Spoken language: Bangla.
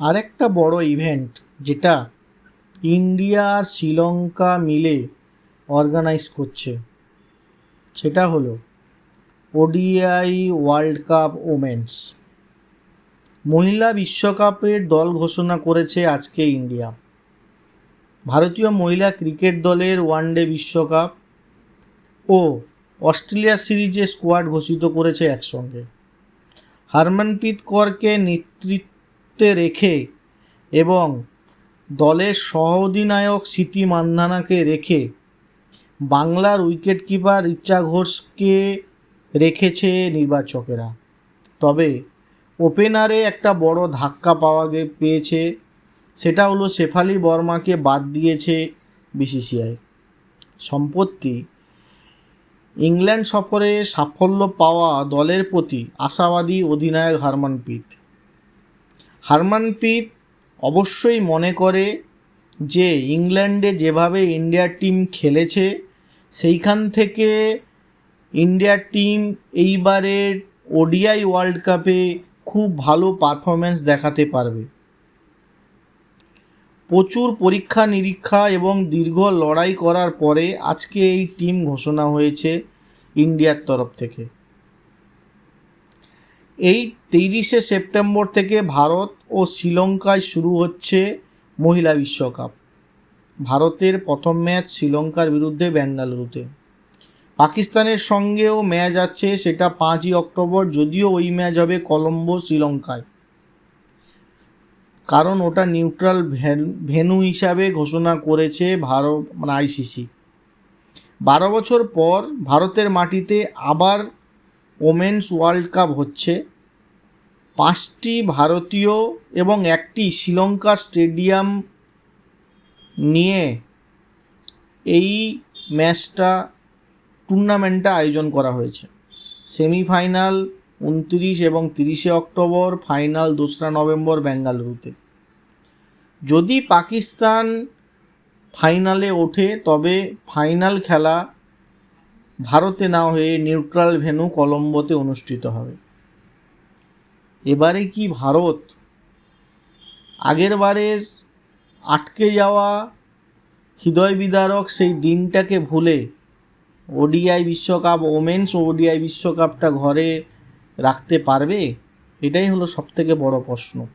আরেকটা বড় ইভেন্ট যেটা ইন্ডিয়া আর শ্রীলঙ্কা মিলে অর্গানাইজ করছে, সেটা হলো ওডিআই ওয়ার্ল্ড কাপ ওমেন্স মহিলা বিশ্বকাপের দল ঘোষণা করেছে আজকে ইন্ডিয়া ভারতীয় মহিলা ক্রিকেট দলের ওয়ানডে বিশ্বকাপ ও অস্ট্রেলিয়া সিরিজে স্কোয়াড ঘোষিত করেছে একসঙ্গে। হারমনপ্রীত করকে নেতৃত্বে রেখে এবং দলের সহ অধিনায়ক সিটি মান্ধানাকে রেখে বাংলার উইকেট কিপার রিচা ঘোষকে রেখেছে নির্বাচকেরা। তবে ওপেনারে একটা বড় ধাক্কা পাওয়া পেয়েছে, সেটা হলো শেফালি বর্মাকে বাদ দিয়েছে বিসিসিআই। সম্পত্তি, ইংল্যান্ড সফরে সাফল্য পাওয়া দলের প্রতি আশাবাদী অধিনায়ক হারমনপ্রীত। হারমনপ্রীত অবশ্যই মনে করে যে ইংল্যান্ডে যেভাবে ইন্ডিয়ার টিম খেলেছে, সেইখান থেকে ইন্ডিয়ার টিম এইবারের ওডিআই ওয়ার্ল্ড কাপে খুব ভালো পারফরমেন্স দেখাতে পারবে। প্রচুর পরীক্ষা নিরীক্ষা এবং দীর্ঘ লড়াই করার পরে আজকে এই টিম ঘোষণা হয়েছে ইন্ডিয়ার তরফ থেকে। এই তেইশে সেপ্টেম্বর থেকে ভারত ও শ্রীলঙ্কায় শুরু হচ্ছে মহিলা বিশ্বকাপ। ভারতের প্রথম ম্যাচ শ্রীলঙ্কার বিরুদ্ধে বেঙ্গালুরুতে। পাকিস্তানের সঙ্গেও ম্যাচ আছে সেটা পাঁচই অক্টোবর, যদিও ওই ম্যাচ হবে কলম্বো শ্রীলঙ্কায়। কারণ ওটা নিউট্রাল ভেন্যু হিসাবে ঘোষণা করেছে ভারত মানে আইসিসি। বারো বছর পর ভারতের মাটিতে আবার ওমেন্স ওয়ার্ল্ড কাপ হচ্ছে। পাঁচটি ভারতীয় এবং একটি শ্রীলঙ্কার স্টেডিয়াম নিয়ে এই ম্যাচটা, টুর্নামেন্টটা আয়োজন করা হয়েছে। সেমিফাইনাল উনত্রিশ এবং তিরিশে অক্টোবর, ফাইনাল দোসরা নভেম্বর বেঙ্গালুরুতে। যদি পাকিস্তান ফাইনালে ওঠে, তবে ফাইনাল খেলা ভারতে না হয়ে নিউট্রাল ভেন্যু কলম্বোতে অনুষ্ঠিত হবে। এবারে কি ভারত আগের বারের আটকে যাওয়া হৃদয় বিদারক সেই দিনটাকে ভুলে ওডিআই বিশ্বকাপ, ওমেন্স ওডিআই বিশ্বকাপটা ঘরে রাখতে পারবে? এটাই হলো সবথেকে বড় প্রশ্ন।